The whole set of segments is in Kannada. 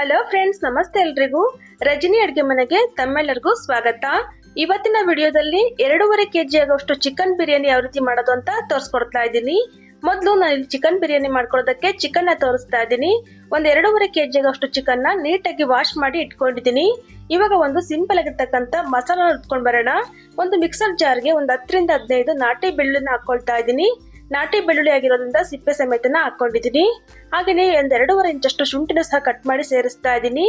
ಹಲೋ ಫ್ರೆಂಡ್ಸ್ ನಮಸ್ತೆ ಎಲ್ರಿಗೂ. ರಜನಿ ಅಡುಗೆ ಮನೆಗೆ ತಮ್ಮೆಲ್ಲರಿಗೂ ಸ್ವಾಗತ. ಇವತ್ತಿನ ವಿಡಿಯೋದಲ್ಲಿ ಎರಡೂವರೆ ಕೆ ಜಿ ಆಗೋಷ್ಟು ಚಿಕನ್ ಬಿರಿಯಾನಿ ಯಾವ ರೀತಿ ಮಾಡೋದು ಅಂತ ತೋರಿಸ್ಕೊಡ್ತಾ ಇದ್ದೀನಿ. ಮೊದಲು ನಾನು ಇಲ್ಲಿ ಚಿಕನ್ ಬಿರಿಯಾನಿ ಮಾಡ್ಕೊಳ್ಳೋದಕ್ಕೆ ಚಿಕನ್ನ ತೋರಿಸ್ತಾ ಇದ್ದೀನಿ. ಒಂದು ಎರಡೂವರೆ ಕೆ ಜಿ ಆಗೋಷ್ಟು ಚಿಕನ್ನ ನೀಟಾಗಿ ವಾಶ್ ಮಾಡಿ ಇಟ್ಕೊಂಡಿದ್ದೀನಿ. ಇವಾಗ ಒಂದು ಸಿಂಪಲ್ ಆಗಿರ್ತಕ್ಕಂಥ ಮಸಾಲ ರುಬ್ಕೊಂಡು ಬರೋಣ. ಒಂದು ಮಿಕ್ಸರ್ ಜಾರ್ಗೆ ಒಂದು ಹತ್ತರಿಂದ ಹದಿನೈದು ನಾಟಿ ಬೆಳ್ಳುಳ್ಳಿನ ಹಾಕೊಳ್ತಾ ಇದ್ದೀನಿ. ನಾಟಿ ಬೆಳ್ಳುಳ್ಳಿ ಆಗಿರೋದ್ರಿಂದ ಸಿಪ್ಪೆ ಸಮೇತನ ಹಾಕೊಂಡಿದ್ದೀನಿ ಹಾಗೆಯೇ ಒಂದು ಎರಡೂವರೆ ಇಂಚಷ್ಟು ಶುಂಠಿನ ಸಹ ಕಟ್ ಮಾಡಿ ಸೇರಿಸ್ತಾ ಇದ್ದೀನಿ.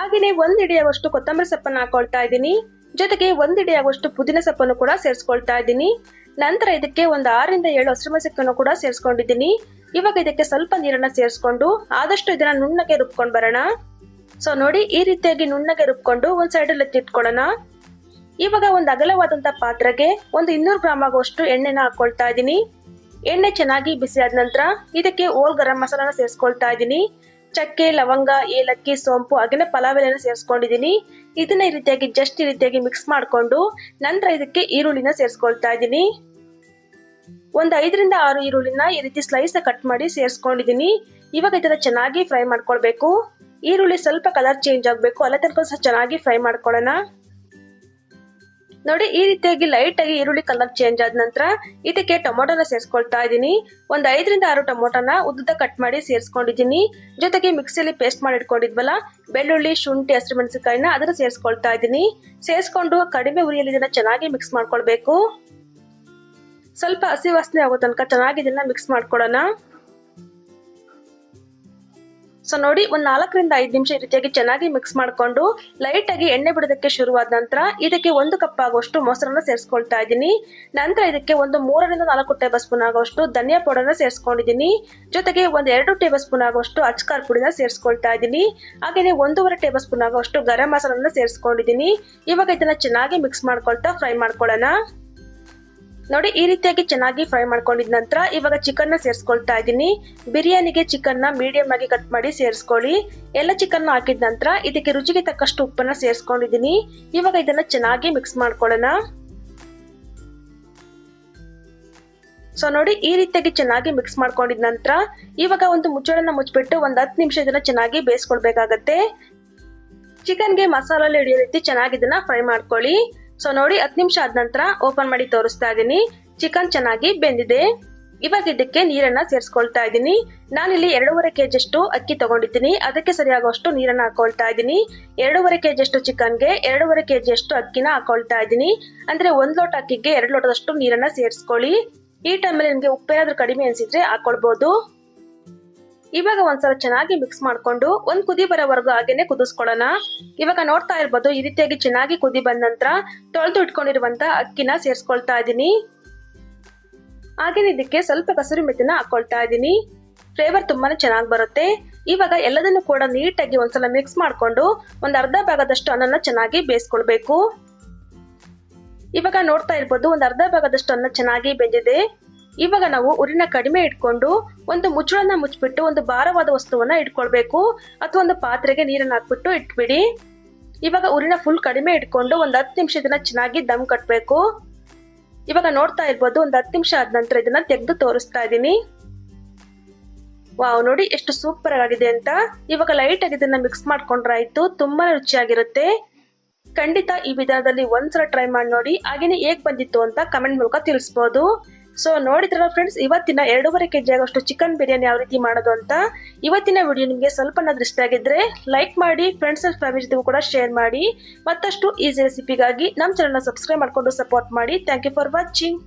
ಹಾಗೆಯೇ ಒಂದು ಇಡಿಯಾಗುವಷ್ಟು ಕೊತ್ತಂಬರಿ ಸೊಪ್ಪನ್ನು ಹಾಕೊಳ್ತಾ ಇದ್ದೀನಿ. ಜೊತೆಗೆ ಒಂದು ಇಡಿಯಾಗುವಷ್ಟು ಪುದೀನ ಸೊಪ್ಪನ್ನು ಕೂಡ ಸೇರಿಸ್ಕೊಳ್ತಾ ಇದ್ದೀನಿ. ನಂತರ ಇದಕ್ಕೆ ಒಂದು ಆರರಿಂದ ಏಳು ಹಸಿರುಮೆಣಸಿನಕಾಯನ್ನು ಕೂಡ ಸೇರಿಸ್ಕೊಂಡಿದ್ದೀನಿ. ಇವಾಗ ಇದಕ್ಕೆ ಸ್ವಲ್ಪ ನೀರನ್ನ ಸೇರಿಸ್ಕೊಂಡು ಆದಷ್ಟು ಇದನ್ನ ನುಣ್ಣಗೆ ರುಬ್ಕೊಂಡು ಬರೋಣ. ಸೊ ನೋಡಿ ಈ ರೀತಿಯಾಗಿ ನುಣ್ಣಗೆ ರುಬ್ಕೊಂಡು ಒಂದು ಸೈಡಲ್ಲಿ ಎತ್ತಿಟ್ಕೊಳ್ಳೋಣ ಇವಾಗ ಒಂದು ಅಗಲವಾದಂತ ಪಾತ್ರೆಗೆ ಒಂದು ಇನ್ನೂರು ಗ್ರಾಮ್ ಆಗುವಷ್ಟು ಎಣ್ಣೆನ ಹಾಕೊಳ್ತಾ ಇದ್ದೀನಿ. ಎಣ್ಣೆ ಚೆನ್ನಾಗಿ ಬಿಸಿ ಆದ ನಂತರ ಇದಕ್ಕೆ ಓಲ್ ಗರಂ ಮಸಾಲಾನ ಸೇರಿಸ್ಕೊಳ್ತಾ ಇದ್ದೀನಿ. ಚಕ್ಕೆ, ಲವಂಗ, ಏಲಕ್ಕಿ, ಸೋಂಪು ಹಾಗೆಯೇ ಪಲಾವ್ ಎಲೆನ ಸೇರಿಸ್ಕೊಂಡಿದ್ದೀನಿ. ಇದನ್ನ ಈ ರೀತಿಯಾಗಿ ಜಸ್ಟ್ ಈ ರೀತಿಯಾಗಿ ಮಿಕ್ಸ್ ಮಾಡಿಕೊಂಡು ನಂತರ ಇದಕ್ಕೆ ಈರುಳ್ಳಿನ ಸೇರಿಸ್ಕೊಳ್ತಾ ಇದ್ದೀನಿ. ಒಂದು ಐದರಿಂದ ಆರು ಈರುಳ್ಳಿನ ಈ ರೀತಿ ಸ್ಲೈಸ್ ಕಟ್ ಮಾಡಿ ಸೇರಿಸ್ಕೊಂಡಿದ್ದೀನಿ. ಇವಾಗ ಇದನ್ನ ಚೆನ್ನಾಗಿ ಫ್ರೈ ಮಾಡ್ಕೊಳ್ಬೇಕು. ಈರುಳ್ಳಿ ಸ್ವಲ್ಪ ಕಲರ್ ಚೇಂಜ್ ಆಗಬೇಕು. ಅಲ್ಲ ತನಕ ಸಹ ಚೆನ್ನಾಗಿ ಫ್ರೈ ಮಾಡ್ಕೊಳ್ಳೋಣ. ನೋಡಿ, ಈ ರೀತಿಯಾಗಿ ಲೈಟ್ ಆಗಿ ಈರುಳ್ಳಿ ಕಲರ್ ಚೇಂಜ್ ಆದ ನಂತರ ಇದಕ್ಕೆ ಟೊಮೊಟೊನ ಸೇರಿಸ್ಕೊಳ್ತಾ ಇದ್ದೀನಿ. ಒಂದು ಐದರಿಂದ ಆರು ಟೊಮೊಟೊನ ಉದ್ದ ಕಟ್ ಮಾಡಿ ಸೇರಿಸ್ಕೊಂಡಿದ್ದೀನಿ. ಜೊತೆಗೆ ಮಿಕ್ಸಿಯಲ್ಲಿ ಪೇಸ್ಟ್ ಮಾಡಿ ಇಟ್ಕೊಂಡಿದ್ವಲ್ಲ, ಬೆಳ್ಳುಳ್ಳಿ, ಶುಂಠಿ, ಹಸಿರು ಮೆಣಸಿನಕಾಯಿನ ಅದನ್ನ ಸೇರಿಸ್ಕೊಳ್ತಾ ಇದ್ದೀನಿ. ಸೇರಿಸ್ಕೊಂಡು ಕಡಿಮೆ ಉರಿಯಲ್ಲಿ ಇದನ್ನ ಚೆನ್ನಾಗಿ ಮಿಕ್ಸ್ ಮಾಡ್ಕೊಳ್ಬೇಕು. ಸ್ವಲ್ಪ ಹಸಿ ವಾಸನೆ ಆಗೋ ತನಕ ಚೆನ್ನಾಗಿ ಇದನ್ನ ಮಿಕ್ಸ್ ಮಾಡ್ಕೊಳ್ಳೋಣ ಸೊ ನೋಡಿ, ಒಂದು ನಾಲ್ಕರಿಂದ ಐದು ನಿಮಿಷ ಈ ರೀತಿಯಾಗಿ ಚೆನ್ನಾಗಿ ಮಿಕ್ಸ್ ಮಾಡಿಕೊಂಡು ಲೈಟ್ ಆಗಿ ಎಣ್ಣೆ ಬಿಡೋದಕ್ಕೆ ಶುರುವಾದ ನಂತರ ಇದಕ್ಕೆ ಒಂದು ಕಪ್ ಆಗುವಷ್ಟು ಮೊಸರನ್ನ ಸೇರಿಸ್ಕೊಳ್ತಾ ಇದ್ದೀನಿ. ನಂತರ ಇದಕ್ಕೆ ಒಂದು ಮೂರರಿಂದ ನಾಲ್ಕು ಟೇಬಲ್ ಸ್ಪೂನ್ ಆಗುವಷ್ಟು ಧನಿಯಾ ಪೌಡರ್ನ ಸೇರಿಸ್ಕೊಂಡಿದ್ದೀನಿ. ಜೊತೆಗೆ ಒಂದು ಎರಡು ಟೇಬಲ್ ಸ್ಪೂನ್ ಆಗುವಷ್ಟು ಅಚ್ಕಾರ್ ಪುಡಿನ ಸೇರಿಸ್ಕೊಳ್ತಾ ಇದ್ದೀನಿ. ಹಾಗೆಯೇ ಒಂದೂವರೆ ಟೇಬಲ್ ಸ್ಪೂನ್ ಆಗುವಷ್ಟು ಗರಂ ಮಸಾಲನ್ನ ಸೇರಿಸ್ಕೊಂಡಿದ್ದೀನಿ. ಇವಾಗ ಇದನ್ನ ಚೆನ್ನಾಗಿ ಮಿಕ್ಸ್ ಮಾಡ್ಕೊಳ್ತಾ ಫ್ರೈ ಮಾಡ್ಕೊಳ್ಳೋಣ. ನೋಡಿ, ಈ ರೀತಿಯಾಗಿ ಚೆನ್ನಾಗಿ ಫ್ರೈ ಮಾಡ್ಕೊಂಡಿದ ನಂತರ ಇವಾಗ ಚಿಕನ್ನ ಸೇರಿಸ್ಕೊಳ್ತಾ ಇದ್ದೀನಿ. ಬಿರಿಯಾನಿಗೆ ಚಿಕನ್ನ ಮೀಡಿಯಂ ಆಗಿ ಕಟ್ ಮಾಡಿ ಸೇರಿಸ್ಕೊಳ್ಳಿ. ಎಲ್ಲ ಚಿಕನ್ ಹಾಕಿದ ನಂತರ ಇದಕ್ಕೆ ರುಚಿಗೆ ತಕ್ಕಷ್ಟು ಉಪ್ಪನ್ನ ಸೇರಿಸ್ಕೊಂಡಿದ್ದೀನಿ. ಇವಾಗ ಇದನ್ನ ಚೆನ್ನಾಗಿ ಮಿಕ್ಸ್ ಮಾಡ್ಕೊಳ್ಳೋಣ. ಸೊ ನೋಡಿ, ಈ ರೀತಿಯಾಗಿ ಚೆನ್ನಾಗಿ ಮಿಕ್ಸ್ ಮಾಡ್ಕೊಂಡಿದ ನಂತರ ಇವಾಗ ಒಂದು ಮುಚ್ಚಳನ್ನ ಮುಚ್ಚಿಬಿಟ್ಟು ಒಂದು ಹತ್ತು ನಿಮಿಷ ಇದನ್ನ ಚೆನ್ನಾಗಿ ಬೇಯಿಸ್ಕೊಳ್ಬೇಕಾಗತ್ತೆ. ಚಿಕನ್ಗೆ ಮಸಾಲೆ ಹಿಡಿಯೋ ರೀತಿ ಚೆನ್ನಾಗಿ ಇದನ್ನ ಫ್ರೈ ಮಾಡ್ಕೊಳ್ಳಿ. ಸೊ ನೋಡಿ ಹತ್ತು ನಿಮಿಷ ಆದ ನಂತರ ಓಪನ್ ಮಾಡಿ ತೋರಿಸ್ತಾ ಇದ್ದೀನಿ. ಚಿಕನ್ ಚೆನ್ನಾಗಿ ಬೆಂದಿದೆ. ಇವಾಗ ಇದಕ್ಕೆ ನೀರನ್ನ ಸೇರಿಸ್ಕೊಳ್ತಾ ಇದ್ದೀನಿ. ನಾನಿಲ್ಲಿ ಎರಡೂವರೆ ಕೆ ಜಿಷ್ಟು ಅಕ್ಕಿ ತಗೊಂಡಿದ್ದೀನಿ. ಅದಕ್ಕೆ ಸರಿಯಾಗುವಷ್ಟು ನೀರನ್ನ ಹಾಕೊಳ್ತಾ ಇದ್ದೀನಿ. ಎರಡೂವರೆ ಕೆ ಜಿಷ್ಟು ಚಿಕನ್ಗೆ, ಎರಡೂವರೆ ಕೆ ಜಿಯಷ್ಟು ಅಕ್ಕಿನ ಹಾಕೊಳ್ತಾ ಇದ್ದೀನಿ. ಅಂದ್ರೆ ಒಂದ್ ಲೋಟ ಅಕ್ಕಿಗೆ ಎರಡು ಲೋಟದಷ್ಟು ನೀರನ್ನ ಸೇರಿಸ್ಕೊಳ್ಳಿ. ಈ ಟೈಮಲ್ಲಿ ನಿಮಗೆ ಉಪ್ಪೇನಾದ್ರೂ ಕಡಿಮೆ ಅನ್ಸಿದ್ರೆ ಹಾಕೊಳ್ಬಹುದು ಇವಾಗ ಒಂದ್ಸಲ ಚೆನ್ನಾಗಿ ಮಿಕ್ಸ್ ಮಾಡ್ಕೊಂಡು ಒಂದ್ ಕುದಿ ಬರೋವರೆಗೂ ಹಾಗೇನೆ ಕುದಿಸ್ಕೊಳ್ಳೋಣ. ಇವಾಗ ನೋಡ್ತಾ ಇರ್ಬೋದು, ಈ ರೀತಿಯಾಗಿ ಚೆನ್ನಾಗಿ ಕುದಿ ಬಂದ ನಂತರ ತೊಳೆದು ಇಟ್ಕೊಂಡಿರುವಂತ ಅಕ್ಕಿನ ಸೇರಿಸ್ಕೊಳ್ತಾ ಇದ್ದೀನಿ. ಹಾಗೇನೆ ಇದಕ್ಕೆ ಸ್ವಲ್ಪ ಕಸೂರಿ ಮೆತ್ತಿನ ಹಾಕೊಳ್ತಾ ಇದ್ದೀನಿ. ಫ್ಲೇವರ್ ತುಂಬಾನೇ ಚೆನ್ನಾಗಿ ಬರುತ್ತೆ. ಇವಾಗ ಎಲ್ಲದನ್ನು ಕೂಡ ನೀಟಾಗಿ ಒಂದ್ಸಲ ಮಿಕ್ಸ್ ಮಾಡಿಕೊಂಡು ಒಂದ್ ಅರ್ಧ ಭಾಗದಷ್ಟು ಅನ್ನನ ಚೆನ್ನಾಗಿ ಬೇಯಿಸ್ಕೊಳ್ಬೇಕು. ಇವಾಗ ನೋಡ್ತಾ ಇರ್ಬೋದು, ಒಂದ್ ಅರ್ಧ ಭಾಗದಷ್ಟು ಅನ್ನ ಚೆನ್ನಾಗಿ ಬೆಂದಿದೆ. ಇವಾಗ ನಾವು ಉರಿನ ಕಡಿಮೆ ಇಟ್ಕೊಂಡು ಒಂದು ಮುಚ್ಚಳನ್ನ ಮುಚ್ಚಿಬಿಟ್ಟು ಒಂದು ಭಾರವಾದ ವಸ್ತುವನ್ನ ಇಟ್ಕೊಳ್ಬೇಕು. ಅಥವಾ ಒಂದು ಪಾತ್ರೆಗೆ ನೀರನ್ನ ಹಾಕ್ಬಿಟ್ಟು ಇಟ್ಬಿಡಿ. ಇವಾಗ ಉರಿನ ಫುಲ್ ಕಡಿಮೆ ಇಟ್ಕೊಂಡು ಒಂದು ಹತ್ತು ನಿಮಿಷ ಇದನ್ನ ಚೆನ್ನಾಗಿ ದಮ್ ಕಟ್ಟಬೇಕು ಇವಾಗ ನೋಡ್ತಾ ಇರ್ಬೋದು ಒಂದು ಹತ್ತು ನಿಮಿಷ ಆದ ನಂತರ ಇದನ್ನ ತೆಗೆದು ತೋರಿಸ್ತಾ ಇದ್ದೀನಿ. ವಾವ್, ನೋಡಿ ಎಷ್ಟು ಸೂಪರ್ ಆಗಿದೆ ಅಂತ. ಇವಾಗ ಲೈಟ್ ಆಗಿ ಇದನ್ನ ಮಿಕ್ಸ್ ಮಾಡ್ಕೊಂಡ್ರೆ ಆಯ್ತು ತುಂಬಾ ರುಚಿಯಾಗಿರುತ್ತೆ. ಖಂಡಿತ ಈ ವಿಧಾನದಲ್ಲಿ ಒಂದ್ಸಲ ಟ್ರೈ ಮಾಡಿ ನೋಡಿ. ಹಾಗೇನೆ ಹೇಗ್ ಬಂದಿತ್ತು ಅಂತ ಕಮೆಂಟ್ ಮೂಲಕ ತಿಳಿಸ್ಬೋದು. ಸೊ ನೋಡಿದ್ರಲ್ಲ ಫ್ರೆಂಡ್ಸ್ ಇವತ್ತಿನ ಎರಡೂವರೆ ಕೆಜಿ ಆಗೋಷ್ಟು ಚಿಕನ್ ಬಿರಿಯಾನಿ ಯಾವ ರೀತಿ ಮಾಡೋದು ಅಂತ ಇವತ್ತಿನ ವಿಡಿಯೋ ನಿಮಗೆ ಸ್ವಲ್ಪ ಇಷ್ಟ ಆಗಿದ್ರೆ ಲೈಕ್ ಮಾಡಿ ಫ್ರೆಂಡ್ಸ್ ಅಂಡ್ ಫ್ಯಾಮಿಲಿ ಜೊತೆಗೂ ಕೂಡ ಶೇರ್ ಮಾಡಿ. ಮತ್ತಷ್ಟು ಈಸಿ ರೆಸಿಪಿಗಾಗಿ ನಮ್ಮ ಚಾನಲ್ನ ಸಬ್ಸ್ಕ್ರೈಬ್ ಮಾಡ್ಕೊಂಡು ಸಪೋರ್ಟ್ ಮಾಡಿ. Thank you for watching